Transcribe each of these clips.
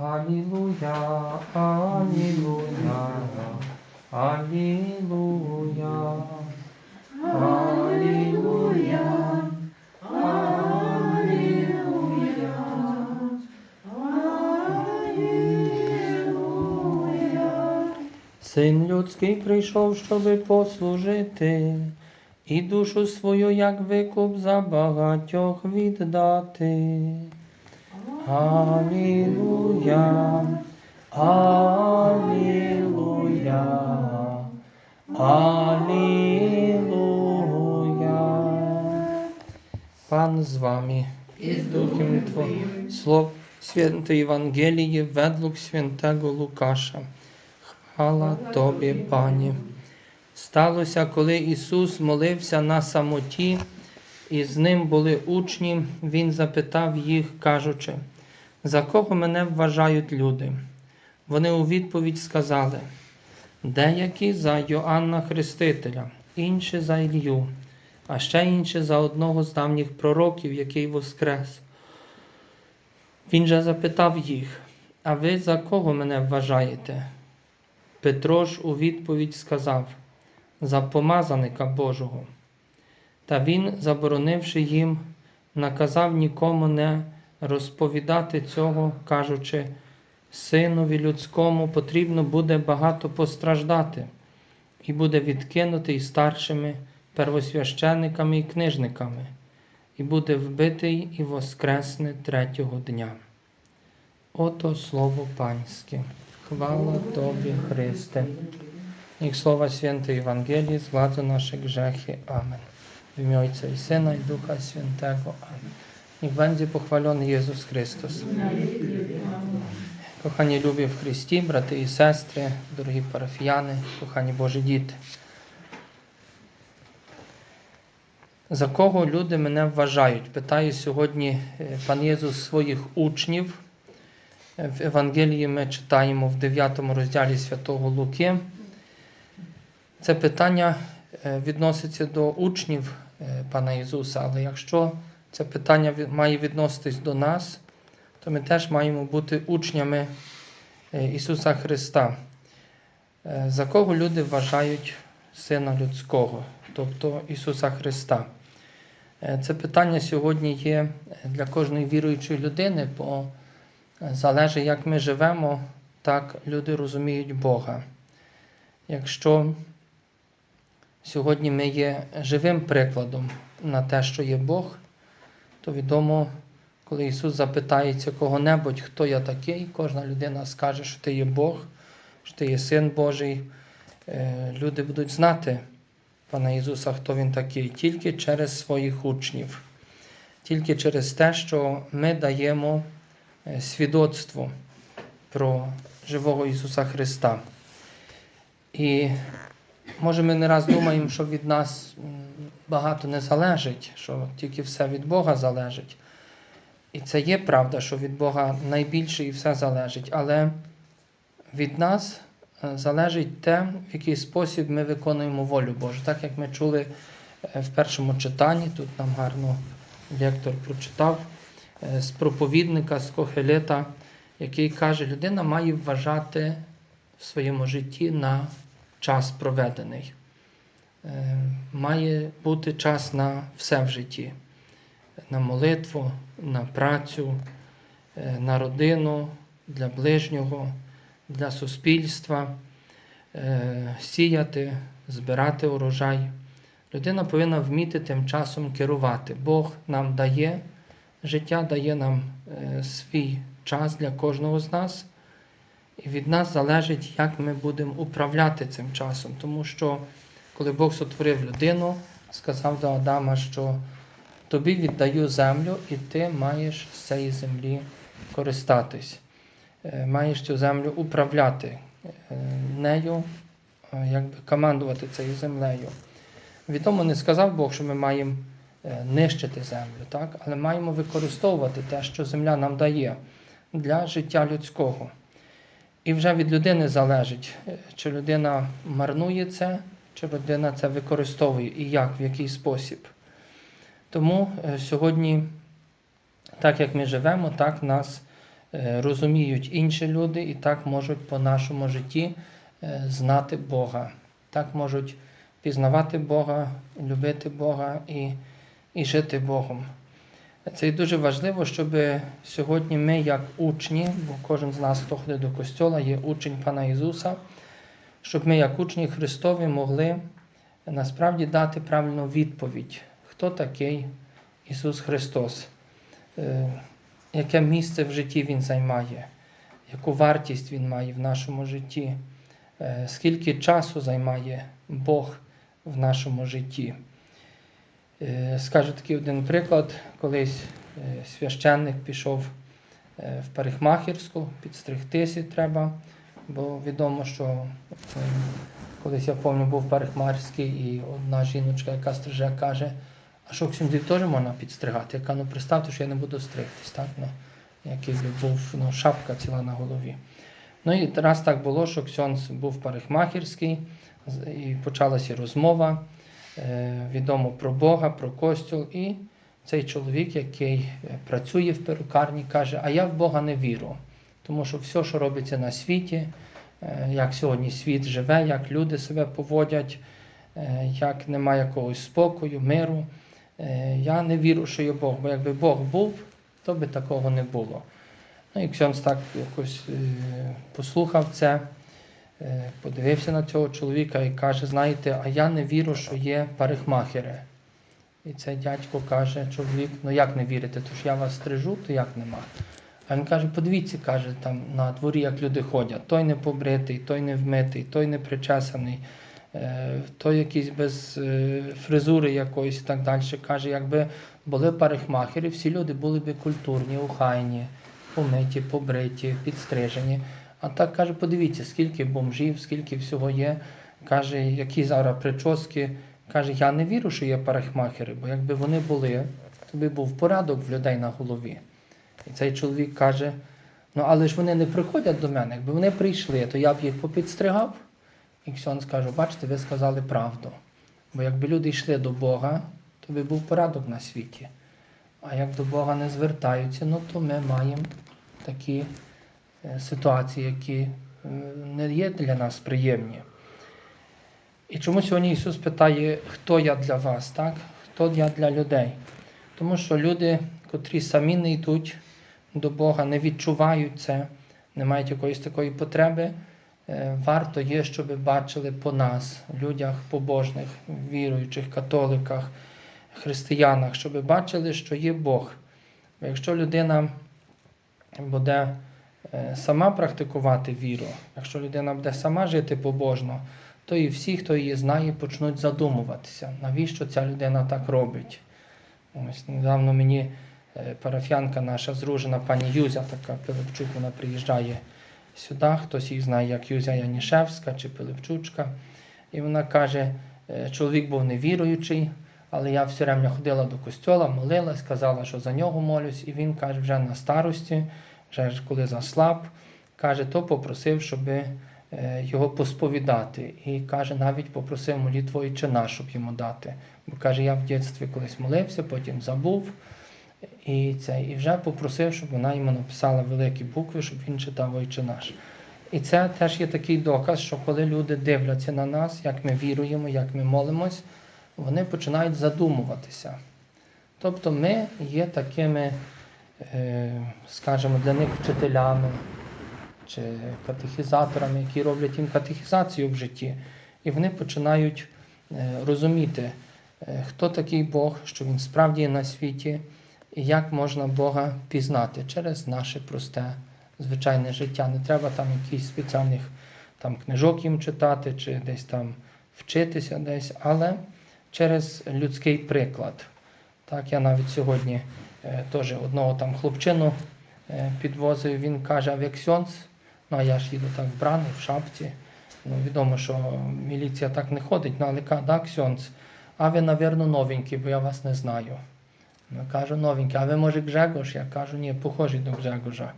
Алілуя, Алілуя, Алілуя, Алілуя, Син людський прийшов, щоби послужити, і душу свою, як викуп за багатьох віддати. Алілуя, Алілуя, Алілуя. Пан з вами і з Духом Твоїм. Слов Святої Євангелії ведлук святого Лукаша. Хвала Тобі, Пані. Сталося, коли Ісус молився на самоті, і з ним були учні, Він запитав їх, кажучи, за кого мене вважають люди? Вони у відповідь сказали, деякі за Йоанна Хрестителя, інші за Ілью, а ще інші за одного з давніх пророків, який воскрес. Він же запитав їх, а ви за кого мене вважаєте? Петро ж у відповідь сказав за помазаника Божого. Та він, заборонивши їм, наказав нікому не розповідати цього, кажучи, Синові людському потрібно буде багато постраждати, і буде відкинутий старшими первосвященниками і книжниками, і буде вбитий і воскресне третього дня. Ото слово Панське. Chwała Tobie, Chryste. Niech słowa świętej Ewangelii zgładzą nasze grzechy. Amen. W imię Ojca i Syna i Ducha Świętego. Amen. Niech będzie pochwalony Jezus Chrystus. Kochani lubię w Chryście, braty i sestry, дорогі парафіяни, кохані Божі діти. За кого люди мене вважають? Питає сьогодні пан Єсус своїх учнів. В Евангелії ми читаємо в 9 розділі Святого Луки. Це питання відноситься до учнів Пана Ісуса, але якщо це питання має відноситись до нас, то ми теж маємо бути учнями е, Ісуса Христа. Е, За кого люди вважають Сина Людського, тобто Ісуса Христа? Е, Це питання сьогодні є для кожної віруючої людини, бо залежить, як ми живемо, так люди розуміють Бога. Якщо сьогодні ми є живим прикладом на те, що є Бог, то відомо, коли Ісус запитається кого-небудь, хто я такий, кожна людина скаже, що ти є Бог, що ти є Син Божий. Е, Люди будуть знати Пана Ісуса, хто Він такий, тільки через своїх учнів, тільки через те, що ми даємо е, свідоцтво про живого Ісуса Христа. І може ми не раз думаємо, що від нас багато не залежить, що тільки все від Бога залежить. І це є правда, що від Бога найбільше і все залежить, але від нас е, залежить те, в який спосіб ми виконуємо волю Божу. Так як ми чули е, в першому читанні, тут нам гарно лектор прочитав е, з проповідника, з Кохелета, який каже, людина має вважати в своєму житті на час проведений. Е, Має бути час на все в житті, на молитву, на працю, е, на родину, для ближнього, для суспільства, е, сіяти, збирати урожай. Людина повинна вміти тим часом керувати. Бог нам дає життя, дає нам свій час для кожного з нас. І від нас залежить, як ми будемо управляти цим часом. Тому що, коли Бог сотворив людину, сказав до Адама, що тобі віддаю землю, і ти маєш з цієї землі користатись. Е, Маєш цю землю управляти е, нею, е, якби командувати цією землею. Відомо не сказав Бог, що ми маємо нищити землю, так? але маємо використовувати те, що земля нам дає для життя людського. І вже від людини залежить, чи людина марнує це, чи людина це використовує і як, в який спосіб. Тому е, сьогодні, так як ми живемо, так нас е, розуміють інші люди і так можуть по нашому житті е, знати Бога, так можуть пізнавати Бога, любити Бога і, і жити Богом. Це і дуже важливо, щоб сьогодні ми, як учні, бо кожен з нас, хто ходить до костьола, є учень Пана Ісуса, щоб ми, як учні Христові, могли насправді дати правильну відповідь, хто такий Ісус Христос, Е, яке місце в житті Він займає, яку вартість Він має в нашому житті, е, скільки часу займає Бог в нашому житті. Е, Скажу такий один приклад. Колись е, священник пішов е, в парикмахерську, підстригтися треба, бо відомо, що е, колись я пам'ятаю, був парикмахерський, і одна жіночка, яка стриже, каже, а що ксюндів теж можна підстригати? Я кажу, ну представте, що я не буду стригтись, так? Ну, який був ну, шапка ціла на голові. Ну і раз так було, що Ксьонс був парикмахерський, і почалася розмова е, відомо про Бога, про костюл. І цей чоловік, який е, працює в перукарні, каже: А я в Бога не вірю. Тому що все, що робиться на світі, е, як сьогодні світ живе, як люди себе поводять, е, як немає якогось спокою, миру. е, Я не вірю, що є Бог, бо якби Бог був, то би такого не було. Ну і Ксьонс так якось послухав це, подивився на цього чоловіка і каже: знаєте, а я не вірю, що є парикмахери. І цей дядько каже, чоловік, ну як не вірите, то ж я вас стрижу, то як нема. А він каже, подивіться, каже, там на дворі, як люди ходять, той не побритий, той не вмитий, той не причесаний, е, той якийсь без е, фризури якоїсь і так далі. Каже, якби були парикмахери, всі люди були б культурні, охайні, помиті, побриті, підстрижені. А так каже, подивіться, скільки бомжів, скільки всього є. Каже, які зараз прически. Каже, я не вірю, що є парикмахери, бо якби вони були, то би був порядок в людей на голові. І цей чоловік каже: ну але ж вони не приходять до мене. Якби вони прийшли, то я б їх попідстригав. І Ксьон скаже, бачите, ви сказали правду. Бо якби люди йшли до Бога, то би був порядок на світі. А як до Бога не звертаються, ну то ми маємо такі е, ситуації, які е, не є для нас приємні. І чому сьогодні Ісус питає, хто я для вас, так? Хто я для людей? Тому що люди, котрі самі не йдуть до Бога, не відчувають це, не мають якоїсь такої потреби, е, варто є, щоб бачили по нас, людях побожних, віруючих, католиках, християнах, щоб бачили, що є Бог. Бо якщо людина буде е, сама практикувати віру, якщо людина буде сама жити побожно, то і всі, хто її знає, почнуть задумуватися, навіщо ця людина так робить. Ось недавно мені парафіянка наша зружена, пані Юзя, така Пилипчук, вона приїжджає сюди, хтось її знає як Юзя Янішевська чи Пилипчучка. І вона каже, е, чоловік був невіруючий, але я все время ходила до костьола, молилась, казала, що за нього молюсь, і він каже, вже на старості, вже коли заслаб, каже, то попросив, щоб е, його посповідати. І каже, навіть попросив молитву і чина, щоб йому дати. Бо каже, я в дитинстві колись молився, потім забув. І, це, і вже попросив, щоб вона йому написала великі букви, щоб він читав «Отче наш. І це теж є такий доказ, що коли люди дивляться на нас, як ми віруємо, як ми молимось, вони починають задумуватися. Тобто ми є такими, е, скажімо, для них вчителями чи катехізаторами, які роблять їм катехізацію в житті. І вони починають е, розуміти, е, хто такий Бог, що Він справді є на світі, і як можна Бога пізнати через наше просте звичайне життя. Не треба там якихось спеціальних там, книжок їм читати, чи десь там вчитися десь, але через людський приклад. Так, я навіть сьогодні е, теж одного там хлопчину е, підвозив, він каже, а ви ксьонц? Ну, а я ж їду так вбраний, в шапці. Ну, відомо, що міліція так не ходить, ну, але каже, да, ксьонц, а ви, напевно, новенький, бо я вас не знаю. Ну, кажу, новенький, а ви, може, Гжегош? Я кажу, ні, похожий до Гжегожа.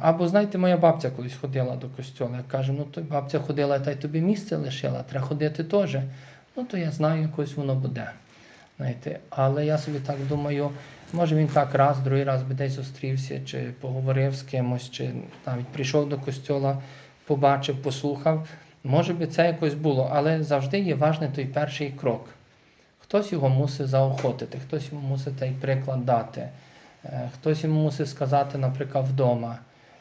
Або, знаєте, моя бабця колись ходила до костьола. Я кажу, ну то бабця ходила, та й тобі місце лишила, треба ходити теж. Ну, то я знаю, якось воно буде. Знаєте. Але я собі так думаю, Може він так раз, другий раз би десь зустрівся, чи поговорив з кимось, чи навіть прийшов до костьола, побачив, послухав. Може би це якось було, але завжди є важний той перший крок. Хтось його мусить заохотити, хтось йому мусить той приклад дати, е, хтось йому мусить сказати, наприклад, вдома,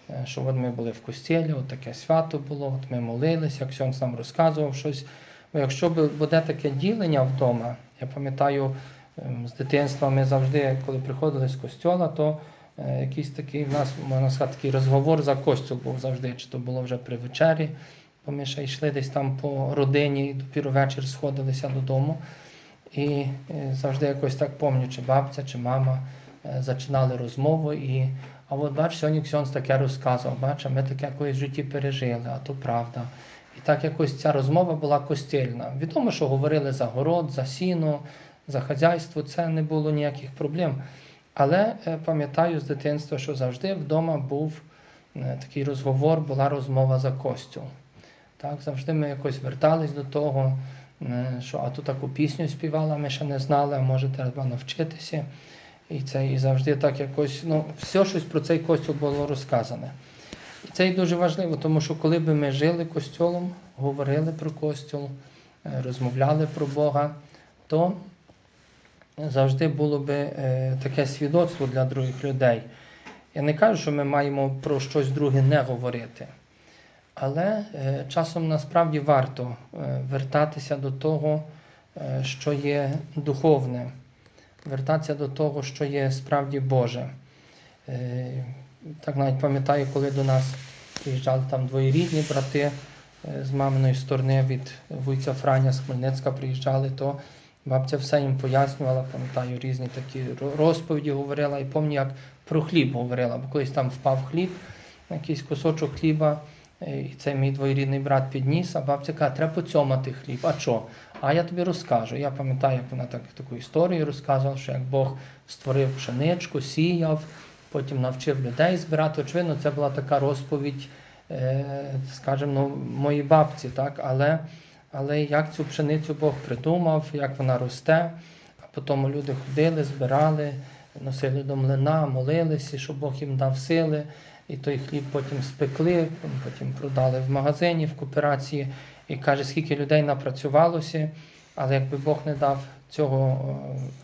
е, що от ми були в костілі, от таке свято було, от ми молилися, Ксьонс нам розказував щось. Бо якщо буде таке ділення вдома, я пам'ятаю, ем, з дитинства ми завжди, коли приходили з костьола, то е, якийсь такий в нас, можна сказати, такий розговор за костюл був завжди, чи то було вже при вечері, бо ми ще йшли десь там по родині і допіру вечір сходилися додому. І е, завжди якось так пам'ятаю, чи бабця, чи мама е, зачинали розмову. І, а от бач, сьогодні Ксьонс таке розказував, бач, а ми таке колись в житті пережили, а то правда. І так якось ця розмова була костільна. Відомо, що говорили за город, за сіно, за хазяйство, це не було ніяких проблем. Але е, пам'ятаю з дитинства, що завжди вдома був такий розговор, була розмова за костюм. Так, завжди ми якось вертались до того, що а тут таку пісню співала, ми ще не знали, а може треба навчитися. І це і завжди так якось, ну, все щось про цей костюм було розказане. І це і дуже важливо, тому що коли би ми жили костюлом, говорили про костюл, е, розмовляли про Бога, то завжди було би е, таке свідоцтво для других людей. Я не кажу, що ми маємо про щось друге не говорити, але е, часом насправді варто е, вертатися до того, е, що є духовне, вертатися до того, що є справді Боже. Так навіть пам'ятаю, коли до нас приїжджали там двоєрідні брати з маминої сторони від вуйця Франя з Хмельницька приїжджали, то бабця все їм пояснювала, пам'ятаю, різні такі розповіді говорила, і пам'ятаю, як про хліб говорила, бо колись там впав хліб, якийсь кусочок хліба, і цей мій двоєрідний брат підніс, а бабця каже, треба поцьомати хліб. А що? А я тобі розкажу. Я пам'ятаю, як вона так, таку історію розказувала, що як Бог створив пшеничку, сіяв, потім навчив людей збирати. Очевидно, це була така розповідь, е, скажімо, ну, моїй бабці, так? Але, але як цю пшеницю Бог придумав, як вона росте, а потім люди ходили, збирали, носили до млина, молилися, щоб Бог їм дав сили. І той хліб потім спекли, потім продали в магазині, в кооперації. І каже, скільки людей напрацювалося, але якби Бог не дав цього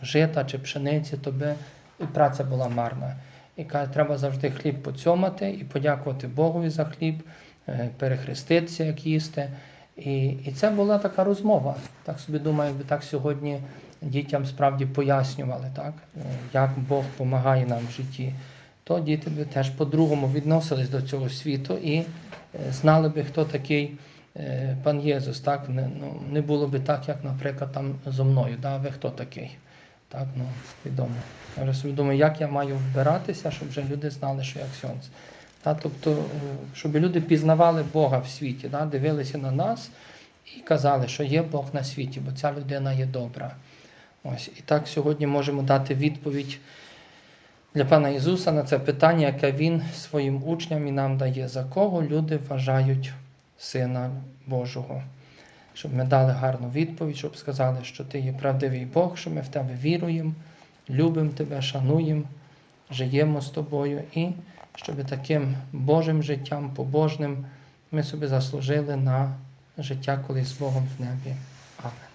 е, жита чи пшениці, то би і праця була марна. І каже, треба завжди хліб поцьомати і подякувати Богові за хліб, е, перехреститися, як їсти. І, і це була така розмова. Так собі думаю, якби так сьогодні дітям справді пояснювали, так? е, як Бог допомагає нам в житті, то діти б теж по-другому відносились до цього світу і е, знали би, хто такий е, пан Єсус. Так? Не, ну, не було би так, як, наприклад, там зо мною. Да? Ви хто такий? Так, ну, відомо. Я вже собі думаю, як я маю вбиратися, щоб вже люди знали, що я ксьонц. Та, тобто, е, щоб люди пізнавали Бога в світі, да? дивилися на нас і казали, що є Бог на світі, бо ця людина є добра. Ось. І так сьогодні можемо дати відповідь для пана Ісуса на це питання, яке Він своїм учням і нам дає, за кого люди вважають Сина Божого. Щоб ми дали гарну відповідь, щоб сказали, що ти є правдивий Бог, що ми в тебе віруємо, любимо тебе, шануємо, живемо з тобою, і щоб таким Божим життям, побожним, ми собі заслужили на життя колись з Богом в небі. Amen.